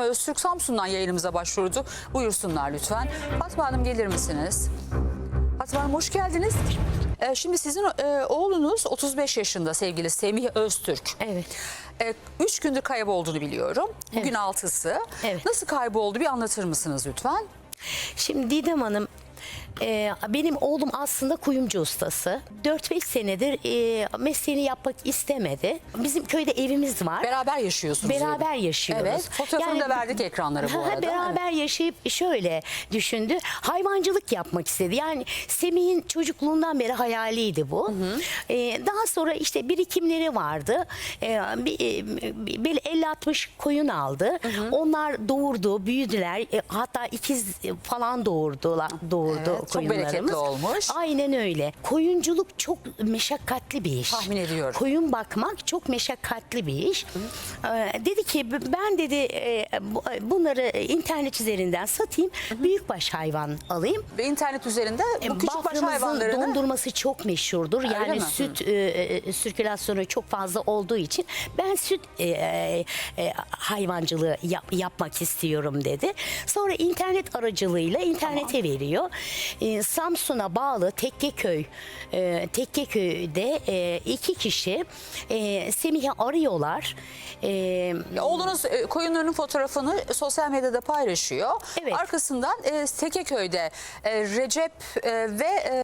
Öztürk Samsun'dan yayınımıza başvurdu. Buyursunlar lütfen. Fatma Hanım gelir misiniz? Fatma Hanım hoş geldiniz. Ee, şimdi sizin e, oğlunuz 35 yaşında sevgili Semih Öztürk. Evet. Ee, üç gündür kaybolduğunu biliyorum. Bugün Evet. altısı. Evet. Nasıl kayboldu bir anlatır mısınız lütfen? Şimdi Didem Hanım e, benim oğlum aslında kuyumcu ustası. 4-5 senedir e, mesleğini yapmak istemedi. Bizim köyde evimiz var. Beraber yaşıyorsunuz. Beraber yaşıyoruz. Evet. Fotoğrafını da verdik ekranlara bu arada. Beraber yaşayıp şöyle düşündü. Hayvancılık yapmak istedi. Yani Semih'in çocukluğundan beri hayaliydi bu. Ee, daha sonra işte birikimleri vardı. Ee, bir, e, bir 50-60 koyun aldı. Onlar doğurdu, büyüdüler. E, hatta ikiz falan doğurdular, doğurdu Çok koyunlarımız. bereketli olmuş. Aynen öyle. Koyunculuk çok meşakkatli bir iş. Tahmin ediyorum. Koyun bakmak çok meşakkatli bir iş. Ee, dedi ki ben dedi e, bu- bunları internet üzerinden satayım. Büyükbaş hayvan alayım. Ve internet üzerinde bu küçük baş E, Bafra'mızın hayvanlarını dondurması çok meşhurdur. Öyle Yani mi? süt e, e, sirkülasyonu çok fazla olduğu için ben süt e, e, e, hayvancılığı yap- yapmak istiyorum dedi. Sonra internet aracılığıyla internete veriyor. E, Samsun'a bağlı Tekkeköy e, Tekkeköy'de e, iki kişi e, Semih'i arıyorlar. E, Oğlunuz e, koyunlarının fotoğrafını sosyal medyada paylaşıyor. Evet. Arkasından e, Tekeköy'de e, Recep e, ve e,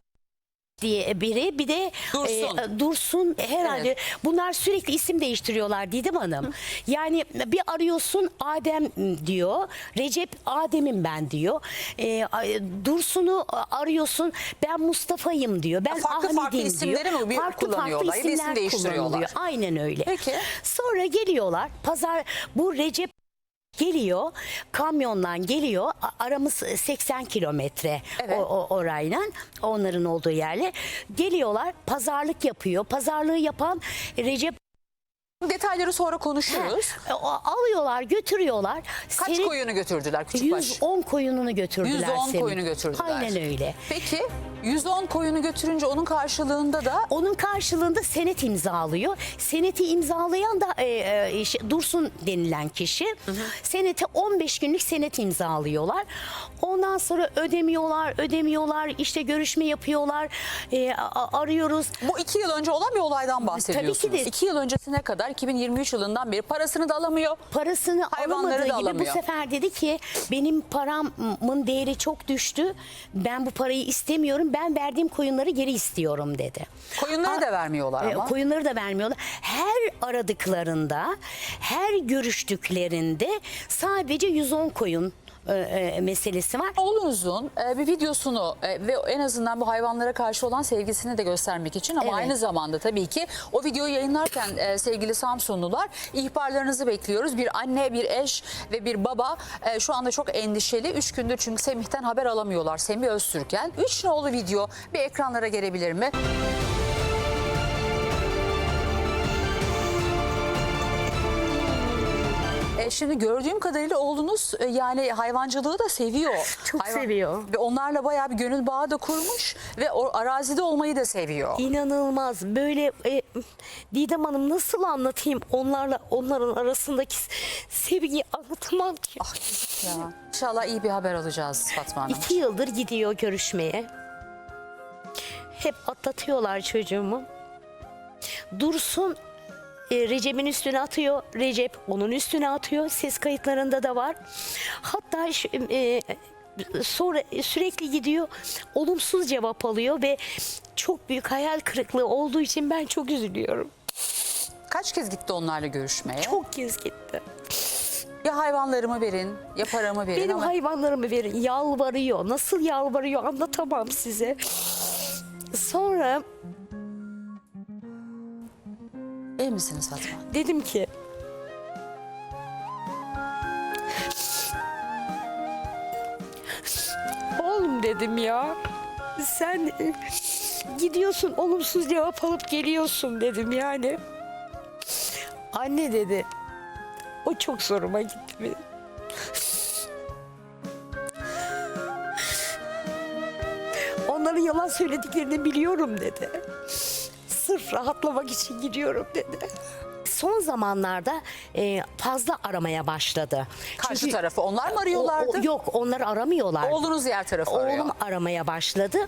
diye biri bir de Dursun. e, Dursun herhalde Evet. bunlar sürekli isim değiştiriyorlar Didem Hanım. Yani bir arıyorsun Adem diyor Recep Adem'im ben diyor. E, a- Dursun'u arıyorsun ben Mustafa'yım diyor. Ben Farklı Ahmet'im farklı diyor. isimleri mi bir kullanıyorlar? Bir isim değiştiriyorlar. kullanılıyor. Aynen öyle. Peki. Sonra geliyorlar pazar bu Recep geliyor kamyondan geliyor A- aramız 80 kilometre Evet. o, o orayla onların olduğu yerle geliyorlar pazarlık yapıyor pazarlığı yapan Recep detayları sonra konuşuruz. E, o- alıyorlar götürüyorlar Kaç Seni- koyunu götürdüler küçük baş? 110 koyununu götürdüler 110 Semih. koyunu götürdüler. Aynen öyle. Peki 110 koyunu götürünce onun karşılığında da Onun karşılığında senet imzalıyor. Seneti imzalayan da e, e, şey, Dursun denilen kişi. Senete 15 günlük senet imzalıyorlar. Ondan sonra ödemiyorlar, ödemiyorlar. işte görüşme yapıyorlar. E, a- arıyoruz. bu iki yıl önce olan bir olaydan bahsediyorsunuz. de. İki yıl öncesine kadar 2023 yılından beri parasını da alamıyor. Parasını Hayvanları alamadığı da gibi alamıyor. bu sefer dedi ki benim paramın değeri çok düştü. Ben bu parayı istemiyorum. Ben verdiğim koyunları geri istiyorum dedi. Koyunları Ha- da vermiyorlar E, ama. koyunları da vermiyorlar. Her aradıklarında, her görüştüklerinde sadece 110 koyun e, e, meselesi var. Oğlunuzun e, bir videosunu e, ve en azından bu hayvanlara karşı olan sevgisini de göstermek için ama Evet. aynı zamanda tabii ki o videoyu yayınlarken e, sevgili Samsunlular ihbarlarınızı bekliyoruz. Bir anne, bir eş ve bir baba e, şu anda çok endişeli. Üç gündür çünkü Semih'ten haber alamıyorlar. Semih Öztürk'en. Üç nolu video bir ekranlara gelebilir mi? E, şimdi gördüğüm kadarıyla oğlunuz e, yani hayvancılığı da seviyor. Çok seviyor. Ve onlarla bayağı bir gönül bağı da kurmuş ve o arazide olmayı da seviyor. İnanılmaz. Böyle e, Didem Hanım nasıl anlatayım onlarla onların arasındaki sevgiyi anlatamam ki. Ya. İnşallah iyi bir haber alacağız Fatma Hanım. İki yıldır gidiyor görüşmeye. Hep atlatıyorlar çocuğumu. Dursun e, Recep'in üstüne atıyor. Recep onun üstüne atıyor. Ses kayıtlarında da var. Hatta e, sonra sürekli gidiyor. Olumsuz cevap alıyor ve çok büyük hayal kırıklığı olduğu için ben çok üzülüyorum. Kaç kez gitti onlarla görüşmeye? Çok kez gitti. Ya hayvanlarımı verin, ya paramı verin Benim ama hayvanlarımı verin. Yalvarıyor. Nasıl yalvarıyor anlatamam size. Sonra iyi misiniz Fatma? dedim ki Oğlum dedim ya. Sen gidiyorsun olumsuz cevap alıp geliyorsun dedim yani. Anne dedi. O çok zoruma gitti benim. Onların yalan söylediklerini biliyorum dedi. Sırf rahatlamak için gidiyorum dedi. son zamanlarda e, fazla aramaya başladı. Karşı Çünkü- tarafı onlar mı arıyorlardı? O- o- yok onları aramıyorlar. Oğlunuz diğer tarafı arıyor. Oğlum aramaya başladı.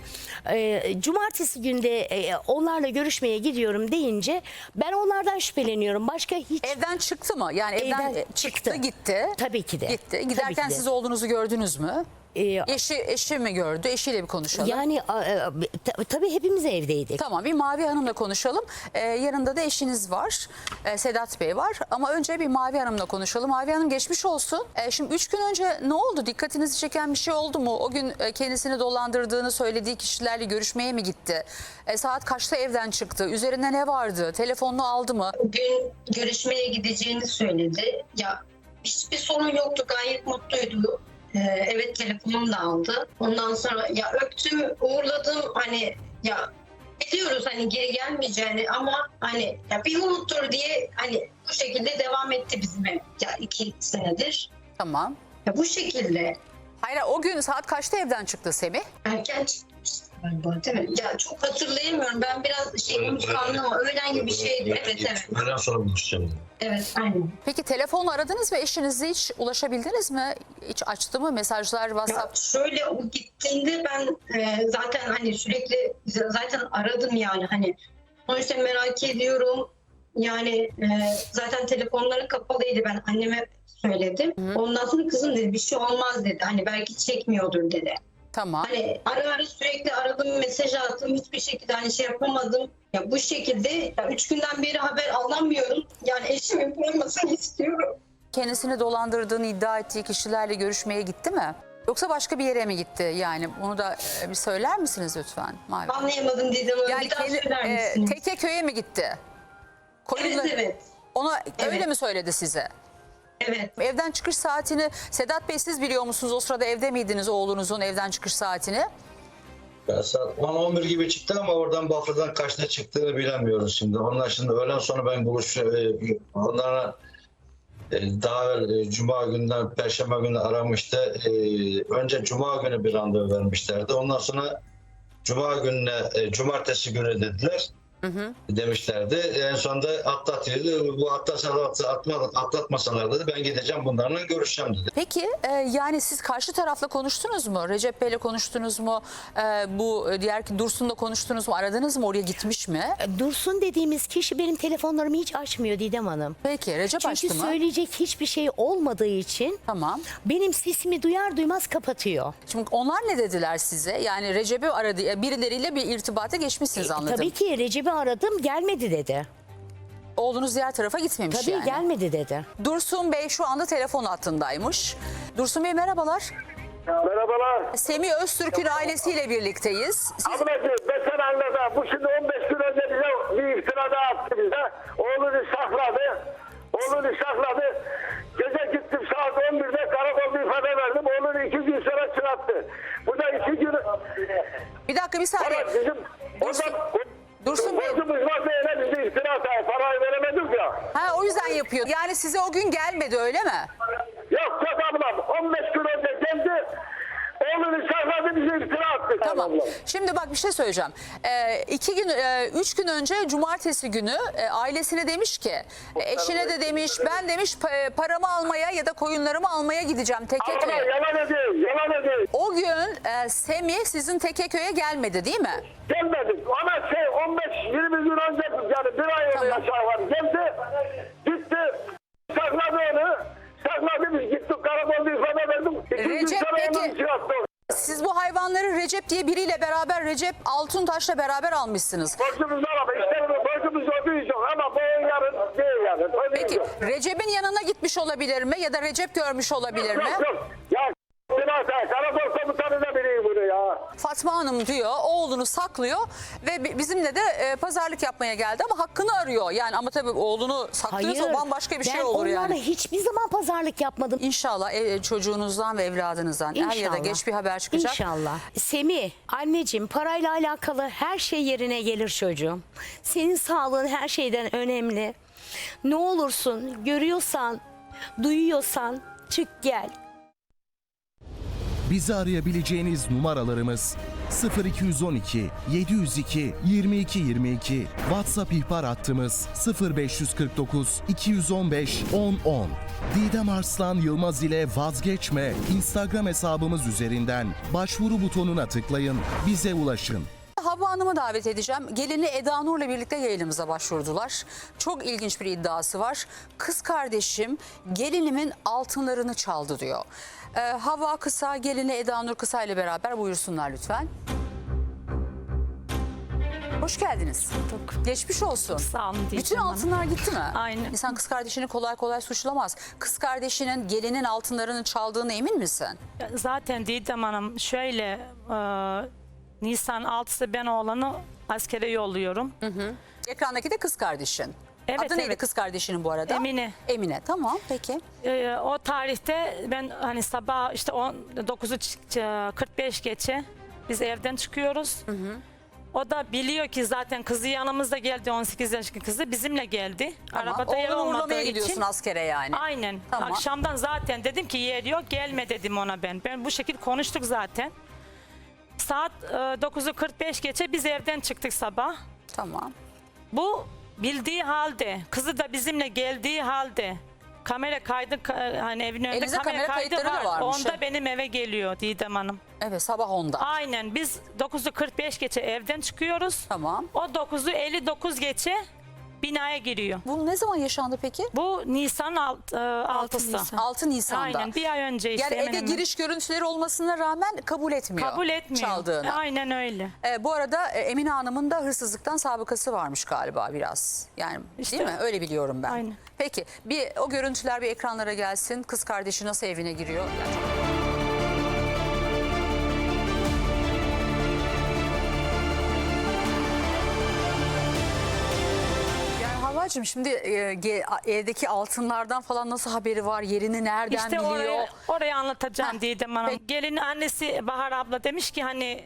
Ee, cumartesi günde e, onlarla görüşmeye gidiyorum deyince ben onlardan şüpheleniyorum. Başka hiç Evden çıktı mı? Yani evden, Evden e, çıktı, çıktı. gitti. Tabii ki de. Gitti. Tabii Giderken ki de. siz oğlunuzu gördünüz mü? E, Eşi eşi mi gördü? Eşiyle bir konuşalım. yani a- e, ta- tabii hepimiz evdeydik. Tamam bir Mavi Hanım'la konuşalım. Ee, yanında da eşiniz var. Ee, Sedat Bey var. Ama önce bir Mavi Hanım'la konuşalım. Mavi Hanım geçmiş olsun. Ee, şimdi üç gün önce ne oldu? Dikkatinizi çeken bir şey oldu mu? O gün e, kendisini dolandırdığını söylediği kişilerle görüşmeye mi gitti? E, saat kaçta evden çıktı? Üzerinde ne vardı? Telefonunu aldı mı? Bugün görüşmeye gideceğini söyledi. Ya hiçbir sorun yoktu. Gayet mutluydu. Ee, evet telefonum da aldı. Ondan sonra ya öptüm, uğurladım. Hani ya biliyoruz hani geri gelmeyeceğini ama hani ya bir umuttur diye hani bu şekilde devam etti bizim ev. Ya iki senedir. Tamam. Ya bu şekilde Hayır o gün saat kaçta evden çıktı Semih? erken çıkmıştı galiba değil mi? Ya çok hatırlayamıyorum. Ben biraz şey unutkanlığım ama öğlen gibi bir şeydi. Evet evet. Öğleden sonra buluşacağım. Evet aynen. Peki telefonla aradınız mı? Eşinizle hiç ulaşabildiniz mi? Hiç açtı mı mesajlar, Ya WhatsApp? şöyle o gittiğinde ben e, zaten hani sürekli zaten aradım yani hani sonuçta merak ediyorum yani e, zaten telefonları kapalıydı ben anneme söyledim. Ondan sonra kızım dedi bir şey olmaz dedi hani belki çekmiyordur dedi. Tamam. Hani ara ara sürekli aradım mesaj attım hiçbir şekilde hani şey yapamadım. Ya bu şekilde ya üç günden beri haber alamıyorum. Yani eşimin bulunmasını istiyorum. kendisini dolandırdığını iddia ettiği kişilerle görüşmeye gitti mi? Yoksa başka bir yere mi gitti? Yani bunu da e, bir söyler misiniz lütfen Mavi? Anlayamadım dedim. Yani bir daha kendi, söyler e, misiniz? teke köye mi gitti? Evet Koyunla- evet. Ona öyle Evet. mi söyledi size? Evet. Evden çıkış saatini Sedat Bey siz biliyor musunuz? O sırada evde miydiniz oğlunuzun evden çıkış saatini? Ya saat 10-11 gibi çıktı ama oradan Bafra'dan kaçta çıktığını bilemiyoruz şimdi. Onlar şimdi öğlen sonra ben buluş e, onlara e, daha evvel e, Cuma günden Perşembe günü aramıştı. Önce Cuma günü bir randevu vermişlerdi. Ondan sonra Cuma gününe, Cumartesi günü dediler. Demişlerdi. En sonunda atlatıyordu. Bu atlasalar, atma, atlatmasalar dedi ben gideceğim bunlarla görüşeceğim dedi. Peki e, yani siz karşı tarafla konuştunuz mu? Recep Bey'le konuştunuz mu? E, bu e, diğer Dursun'la konuştunuz mu? Aradınız mı? Oraya gitmiş mi? Dursun dediğimiz kişi benim telefonlarımı hiç açmıyor Didem Hanım. Peki Recep Çünkü açtı mı? söyleyecek hiçbir şey olmadığı için Tamam. benim sesimi duyar duymaz kapatıyor. Şimdi onlar ne dediler size? Yani Recep'i aradı, e, birileriyle bir irtibata geçmişsiniz anladım. E, Tabii ki Recep'i aradım gelmedi dedi. Oğlunuz diğer tarafa gitmemiş Tabii yani. gelmedi dedi. Dursun Bey şu anda telefon hattındaymış. Dursun Bey merhabalar. Merhabalar. Semih Öztürk'ün ailesiyle birlikteyiz. Siz Ablacığım ben sana anladım. Bu şimdi 15 gün önce bize bir iftira daha attı bize. Oğlunu sakladı. Oğlunu sakladı. Gece gittim saat 11'de karakolda ifade verdim. Oğlunu iki gün sonra çıkarttı. Bu da iki gün... bir dakika bir saniye. Bizim... Dursun- Oradan... Dursun Bey. Borcumuz var diye bize iftira attı. Parayı veremedik ya. Ha o yüzden yapıyor. Yani size o gün gelmedi öyle mi? Yok yok ablam. 15 gün önce geldi. Oğlunu sakladı bize iftira attı. Tamam. ablam. Şimdi bak bir şey söyleyeceğim. Ee, iki gün, e, üç gün önce cumartesi günü e, ailesine demiş ki, e, eşine de demiş, ben demiş pa- paramı almaya ya da koyunlarımı almaya gideceğim Abla Tekeköy'e. yalan ediyor. Yalan ediyor. O gün e, Semih sizin Tekeköy'e gelmedi değil mi? Gelmedi. Ama şey 15-20 gün önce yani bir ay Tamam. oluyor aşağı var. Geldi, gitti, sakladı onu. Sakladı biz gittik karakolda ifade verdim. İki Recep, peki-. Siz bu hayvanları Recep diye biriyle beraber Recep Altuntaş'la beraber almışsınız. Borcumuz var ama işte borcumuz için ama bu yarın değil. Ödüğü Peki yok. Recep'in yanına gitmiş olabilir mi ya da Recep görmüş olabilir mi? Yok yok. Ya karakol komutanı Fatma Hanım diyor oğlunu saklıyor ve bi- bizimle de e, pazarlık yapmaya geldi ama hakkını arıyor. Yani ama tabii oğlunu saklıyorsa o bambaşka bir şey ben olur onlarla yani. hiçbir zaman pazarlık yapmadım. İnşallah e, çocuğunuzdan ve evladınızdan er ya da İnşallah. geç bir haber çıkacak. İnşallah. Semih, anneciğim parayla alakalı her şey yerine gelir çocuğum. Senin sağlığın her şeyden önemli. Ne olursun görüyorsan, duyuyorsan çık gel. Bizi arayabileceğiniz numaralarımız 0212 702 22 22 WhatsApp ihbar hattımız 0549 215 10 10 Didem Arslan Yılmaz ile vazgeçme Instagram hesabımız üzerinden başvuru butonuna tıklayın bize ulaşın. Havva Hanım'ı davet edeceğim. Gelini Eda Nur'la birlikte yayınımıza başvurdular. Çok ilginç bir iddiası var. Kız kardeşim gelinimin altınlarını çaldı diyor. Ee, Havva Kısa, gelini Eda Nur Kısa ile beraber buyursunlar lütfen. Hoş geldiniz. Geçmiş olsun. Sağ olun Bütün diyeceğim altınlar gitti mi? Aynen. İnsan kız kardeşini kolay kolay suçlamaz. Kız kardeşinin gelinin altınlarını çaldığına emin misin? hanım. Zaten Didem Hanım şöyle e, Nisan 6'sı ben oğlanı askere yolluyorum. Ekrandaki de kız kardeşin. Evet, Adı neydi evet. kız kardeşinin bu arada? Emine. Emine tamam peki. E, o tarihte ben hani sabah işte 9'u ç- 45 geçe biz evden çıkıyoruz. O da biliyor ki zaten kızı yanımızda geldi 18 yaşındaki kızı bizimle geldi. Tamam. Arabada yer olmadığı uğurlamaya gidiyorsun için. askere yani. Aynen. Tamam. Akşamdan zaten dedim ki yer yok gelme dedim ona ben. Ben bu şekilde konuştuk zaten. Saat e, 9'u 45 geçe biz evden çıktık sabah. Tamam. Bu bildiği halde, kızı da bizimle geldiği halde kamera kaydı ka- hani evin önünde Elinizde kamera, kamera kaydı kayıtları da var. varmış, Onda benim eve geliyor Didem Hanım. Evet sabah 10'da. Aynen biz 9'u 45 geçe evden çıkıyoruz. Tamam. O 9'u 59 geçe binaya giriyor. Bu ne zaman yaşandı peki? Bu Nisan alt, e, 6'sı. 6 Nisan'da. Aynen bir ay önce işte. Yani hemen eve hemen. giriş görüntüleri olmasına rağmen kabul etmiyor. kabul etmiyor. Çaldığını. Aynen öyle. Ee, bu arada e, Emine Hanım'ın da hırsızlıktan sabıkası varmış galiba biraz. Yani İşte. değil mi? Öyle biliyorum ben. Aynen. Peki bir o görüntüler bir ekranlara gelsin. Kız kardeşi nasıl evine giriyor? Yani Havvacığım şimdi e, evdeki altınlardan falan nasıl haberi var? Yerini nereden İşte biliyor? orayı, orayı anlatacağım Heh, Didem Hanım. peki. Gelin annesi Bahar abla demiş ki hani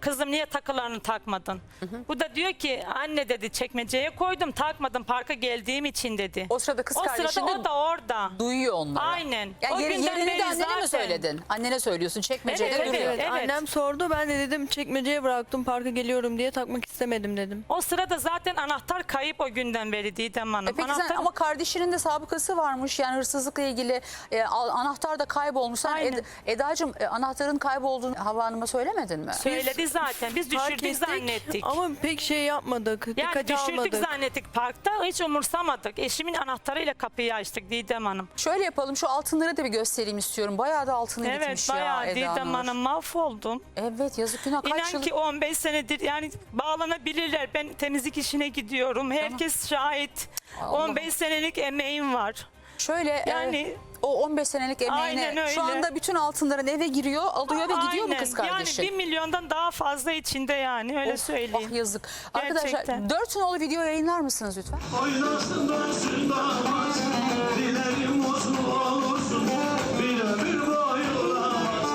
kızım niye takılarını takmadın? Bu da diyor ki anne dedi çekmeceye koydum takmadım parka geldiğim için dedi. O sırada kız o kardeşin sırada de o da orada. Duyuyor onları. Aynen. Yani O yeri- günden yerini de annene mi zaten- söyledin? Annene söylüyorsun çekmecede Evet, duruyor. evet. Annem sordu ben de dedim çekmeceye bıraktım parka geliyorum diye takmak istemedim dedim. O sırada zaten anahtar kayıp o günden beri Didem Hanım. E peki sen anahtar... ama kardeşinin de sabıkası varmış yani hırsızlıkla ilgili e, al- anahtar da kaybolmuş. Sen Aynen. Ed- Eda'cığım e, anahtarın kaybolduğunu Hava Hanım'a söylemedin mi? Söyledi zaten. Biz Fark düşürdük ettik zannettik. Ama pek şey yapmadık. Yani dikkate düşürdük almadık. zannettik parkta hiç umursamadık. Eşimin anahtarıyla kapıyı açtık Didem Hanım. Şöyle yapalım şu altınları da bir göstereyim istiyorum. Bayağı da altını Evet gitmiş ya bayağı Eda Didem Nur. Hanım mahvoldum. Evet yazık günah kaç İnan yıl. ki 15 senedir yani bağlanabilirler. Ben temizlik işine gidiyorum. Herkes şahit. Allah. 15 senelik emeğim var. Şöyle yani Yani- o 15 senelik emeğine şu anda bütün altınların eve giriyor alıyor ve gidiyor mu Aynen. kız kardeşin? Yani 1 milyondan daha fazla içinde yani öyle Of, söyleyeyim. Ah yazık. Arkadaşlar Gerçekten. 4 nolu video yayınlar mısınız lütfen? Oynasın dönsün damat Dilerim olsun Bir ömür oynamaz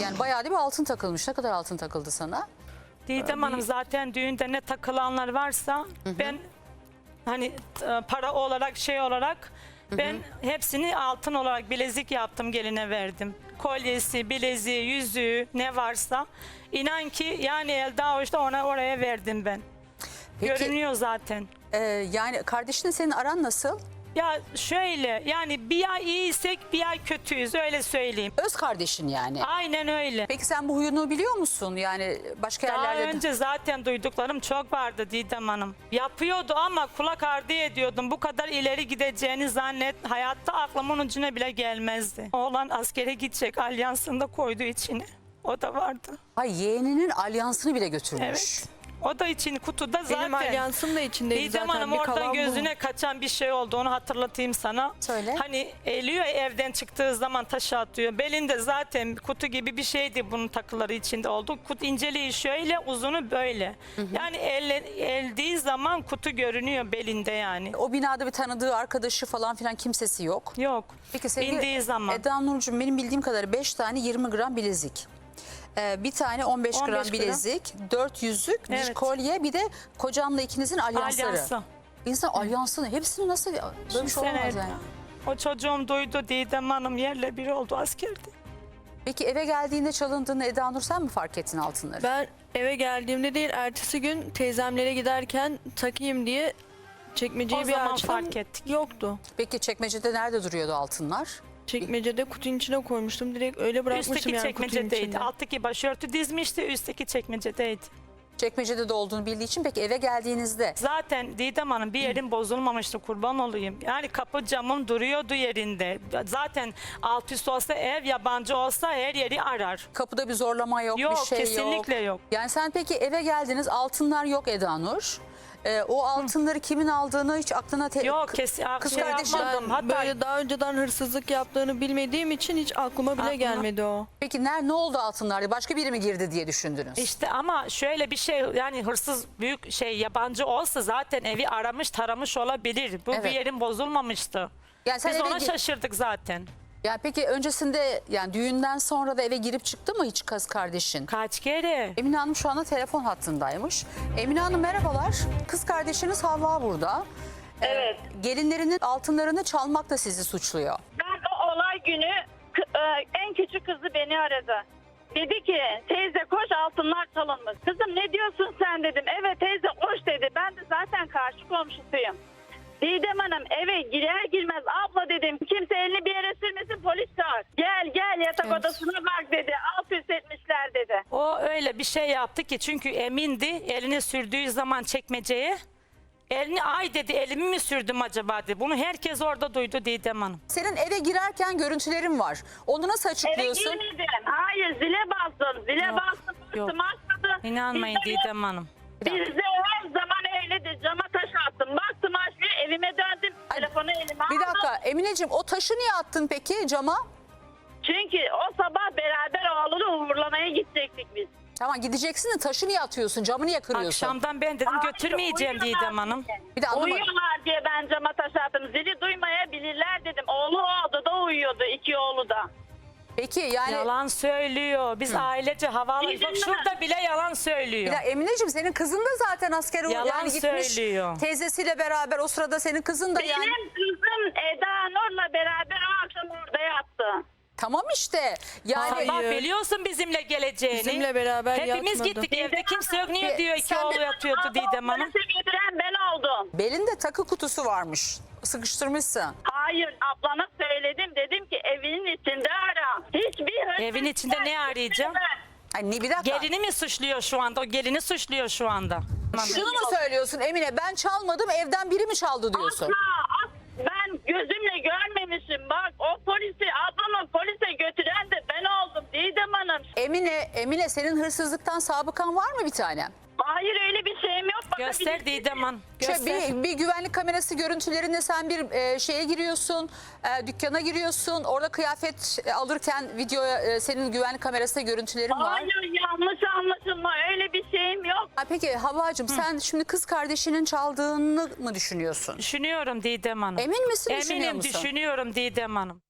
Yani bayağı bir altın takılmış. Ne kadar altın takıldı sana? Didem Hanım zaten düğünde ne takılanlar varsa ben hani e, para olarak şey olarak ben hepsini altın olarak bilezik yaptım geline verdim. Kolyesi, bileziği, yüzüğü ne varsa inan ki yani elde avuçta ona oraya verdim ben. Peki Görünüyor zaten. e, yani kardeşinle senin aran nasıl? Ya şöyle yani bir ay iyiysek bir ay kötüyüz öyle söyleyeyim. Öz kardeşin yani. Aynen öyle. Peki sen bu huyunu biliyor musun? Yani başka Daha yerlerde de- önce zaten duyduklarım çok vardı Didem Hanım. Yapıyordu ama kulak ardı ediyordum. Bu kadar ileri gideceğini zannet. Hayatta aklımın ucuna bile gelmezdi. Oğlan askere gidecek alyansını da koydu içine. O da vardı. Ay yeğeninin alyansını bile götürmüş. Evet. O da için kutuda zaten. Benim alyansım da içindeydi Didem zaten. Hanım bir oradan kalan bu. gözüne kaçan bir şey oldu onu hatırlatayım sana. Söyle. Hani eliyor evden çıktığı zaman taş atıyor. Belinde zaten kutu gibi bir şeydi bunun takıları içinde oldu. Kut inceliği şöyle uzunu böyle. Yani elle, eldiği zaman kutu görünüyor belinde yani. O binada bir tanıdığı arkadaşı falan filan kimsesi yok. Yok. Peki sevgili İndiği zaman. Eda Nurcuğum benim bildiğim kadarıyla 5 tane 20 gram bilezik. Ee, bir tane 15, 15 gram gram. bilezik, 4 yüzük, bir Evet. kolye bir de kocanla ikinizin alyansları. Alyansı. İnsan alyansını hepsini nasıl böyle bir şey olamaz yani. O çocuğum duydu Didem Hanım yerle bir oldu askerde. Peki eve geldiğinde çalındığını Eda Nur sen mi fark ettin altınları? Ben eve geldiğimde değil ertesi gün teyzemlere giderken takayım diye çekmeceyi O bir zaman açtım. fark ettik. Yoktu. Peki çekmecede nerede duruyordu altınlar? Çekmecede kutunun içine koymuştum. Direkt öyle bırakmıştım Üstteki yani kutunun çekmecedeydi. içinde. Alttaki başörtü dizmişti, üstteki çekmecedeydi. Çekmecede de olduğunu bildiği için peki eve geldiğinizde Zaten Didem Hanım bir yerim bozulmamıştı kurban olayım. Yani kapı camım duruyordu yerinde. Zaten alt üst olsa ev yabancı olsa her yeri arar. kapıda bir zorlama yok, Yok, bir şey kesinlikle yok. yok. Yani sen peki eve geldiniz altınlar yok Eda Nur. Ee, o altınları kimin aldığını hiç aklına te- Yok kesin Kız şey kardeşim- yapmadım. Ben Hatta böyle daha önceden hırsızlık yaptığını bilmediğim için hiç aklıma bile Aklıma- gelmedi o. Peki ner ne oldu altınlar? Başka biri mi girdi diye düşündünüz? İşte ama şöyle bir şey yani hırsız büyük şey yabancı olsa zaten evi aramış taramış olabilir. Bu Evet. bir yerin bozulmamıştı. Yani sen Biz eve ona gi- şaşırdık zaten. Yani peki öncesinde yani düğünden sonra da eve girip çıktı mı hiç kız kardeşin? Kaç kere? Emine Hanım şu anda telefon hattındaymış. Emine Hanım merhabalar. Kız kardeşiniz Havva burada. Ee, Evet. gelinlerinin altınlarını çalmakla sizi suçluyor. Ben o olay günü e, en küçük kızı beni aradı. Dedi ki teyze koş altınlar çalınmış. Kızım ne diyorsun sen dedim. Evet teyze koş dedi. Ben de zaten karşı komşusuyum. Didem Hanım eve girer girmez abla dedim kimse elini bir yere sürmesin polis çağır. Gel gel yatak Evet. odasına bak dedi. Alt üst etmişler dedi. O öyle bir şey yaptı ki çünkü emindi elini sürdüğü zaman çekmeceye. Elini ay dedi elimi mi sürdüm acaba dedi. Bunu herkes orada duydu Didem Hanım. Senin eve girerken görüntülerin var. Onu nasıl Eve açıklıyorsun? girmedim. Hayır zile bastım. Zile Yok, bastım. yok. Bastım açmadı. İnanmayın Bizde- Didem Hanım. Bizde her zaman öyledir. Cama taş attım. Baktım açmıyor. Evime döndüm. Ay, Telefonu elime aldım. Bir dakika Emineciğim o taşı niye attın peki cama? Çünkü o sabah beraber oğlunu uğurlamaya gidecektik biz. Tamam gideceksin de taşı niye atıyorsun? Camı niye kırıyorsun? Akşamdan ben dedim Aa, götürmeyeceğim uyuyorlar Didem Hanım. diye. Bir de anlamadım. Uyuyorlar diye ben cama taş attım. Zili duymayabilirler dedim. Oğlu o odada uyuyordu. iki oğlu da. Peki yani Yalan söylüyor. Biz ailece havalı. Bak şurada bile yalan söylüyor. de Emineciğim senin kızın da zaten askere Yalan yani gitmiş söylüyor. teyzesiyle beraber o sırada senin kızın da yani Benim kızım Eda Nur'la beraber o akşam orada yattı. Tamam işte yani Sabah Hayır. biliyorsun bizimle geleceğini. Bizimle beraber Hepimiz yatmadı. gittik evde kimse yok. Niye Hanım, diyor iki sen oğlu de- yatıyordu Abla Didem Hanım. polise götüren ben oldum. belinde takı kutusu varmış. Sıkıştırmışsın. Hayır ablana söyledim dedim ki evinin içinde ara. Hiçbir hırsız Evin içinde ne arayacağım? Ay ne bir dakika. Gelini mi suçluyor şu anda? O gelini suçluyor şu anda. Şunu mu söylüyorsun Emine ben çalmadım evden biri mi çaldı diyorsun? Asla, görmemişim bak o polisi ablamı polise götüren de ben oldum Didem Hanım. Emine, Emine senin hırsızlıktan sabıkan var mı bir tane? Hayır öyle bir şeyim yok. Göster bakabilirsin. Didem Hanım. Şöyle Göster. bir, bir güvenlik kamerası görüntülerinde sen bir e, şeye giriyorsun, e, dükkana giriyorsun. Orada kıyafet e, alırken videoya e, senin güvenlik kamerasında görüntülerin var. Hayır yanlış anlaşılma öyle bir şeyim yok. Ha, peki Havvacığım sen şimdi kız kardeşinin çaldığını mı düşünüyorsun? Düşünüyorum Didem Hanım. Emin misin, düşünüyor Eminim musun? düşünüyorum Didem Hanım.